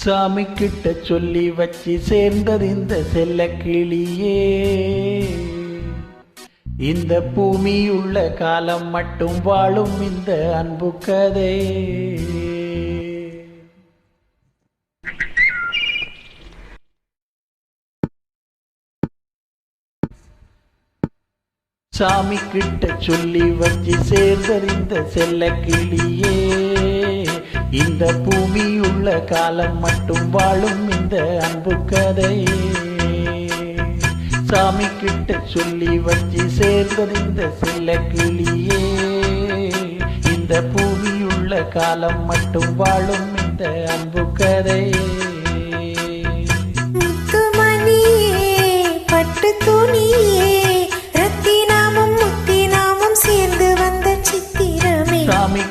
சாமி கிட்ட சொல்லி வச்சு சேர்ந்தது இந்த செல்ல கிளியே. இந்த பூமி உள்ள காலம் மட்டும் வாழும் இந்த அன்பு கதை. சாமி கிட்ட சொல்லி வச்சு சேர்ந்தறிந்த செல்ல கிளியே. இந்த பூமி உள்ள காலம் மட்டும் வாழும் இந்த அன்பு கதை. சாமி கிட்ட சொல்லி வச்சு சேர்ந்தது இந்த செல்ல கிளியே. இந்த பூமி உள்ள காலம் மட்டும் வாழும் இந்த அன்பு கதை. பட்டு துணியே.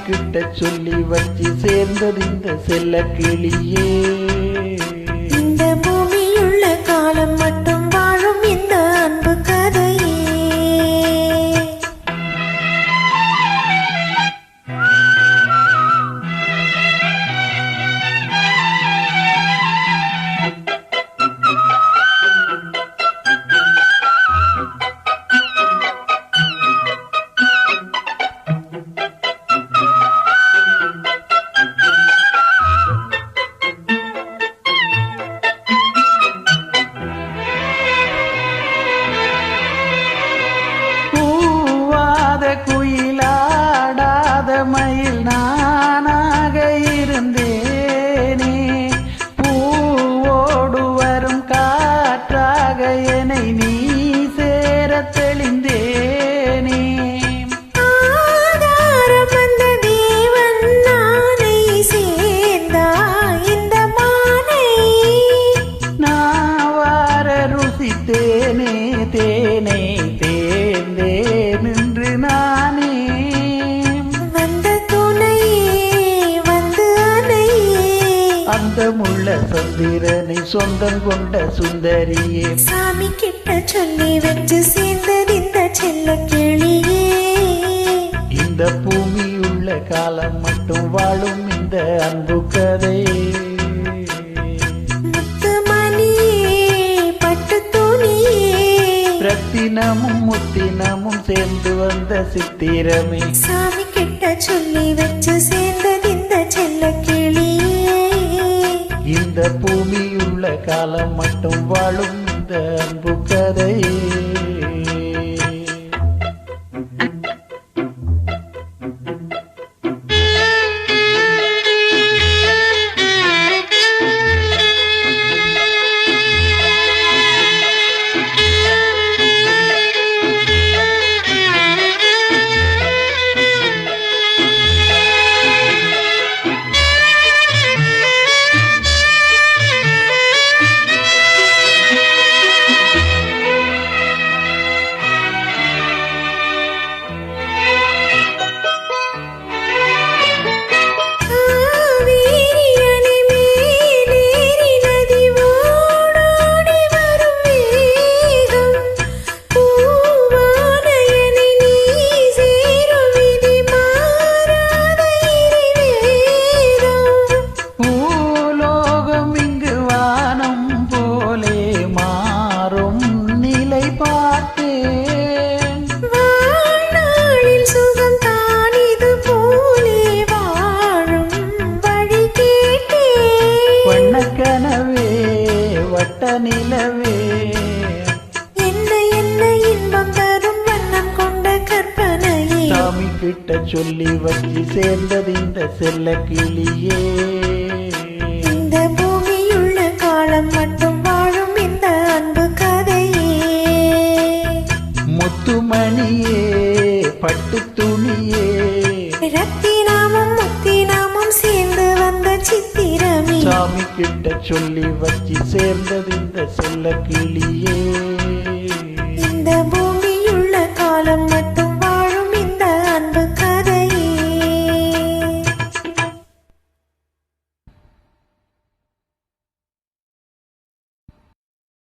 கிட்ட சொல்லி வச்சு சேர்ந்தது இந்த செல்ல கிளியே. நானே வந்த துணையே வந்து அணையே. அந்த முள்ள சந்திரனை சொந்தம் கொண்ட சுந்தரியே. சாமி கிட்ட சொல்லி வச்சு சேர்ந்தது இந்த செல்ல கிளியே. இந்த பூமியுள்ள காலம் மட்டும் வாழும் இந்த அன்பு கதை. முத்தினமும் சேர்ந்து வந்த சித்திரமே. சாமி கிட்ட சொல்லி வச்சு சேர்ந்தது இந்த செல்ல கிளியே இந்த பூமியுள்ள காலம் மட்டும் வாழும் இந்த அன்பு கதை வட்ட நிலவே. என்ன என்ன இன்பம் தரும் வண்ணம் கொண்ட கற்பனையே. சாமி கிட்ட சொல்லி வச்சு சேர்ந்தது இந்த செல்ல கிளியே. இந்த பூமியுள்ள காலம் மட்டும் வாழும் இந்த அன்பு கதையே. முத்துமணியே பட்டு துணியே. சாமி கிட்ட சொல்லி வச்சு சேர்ந்தது இந்த செல்ல கிளியே. இந்த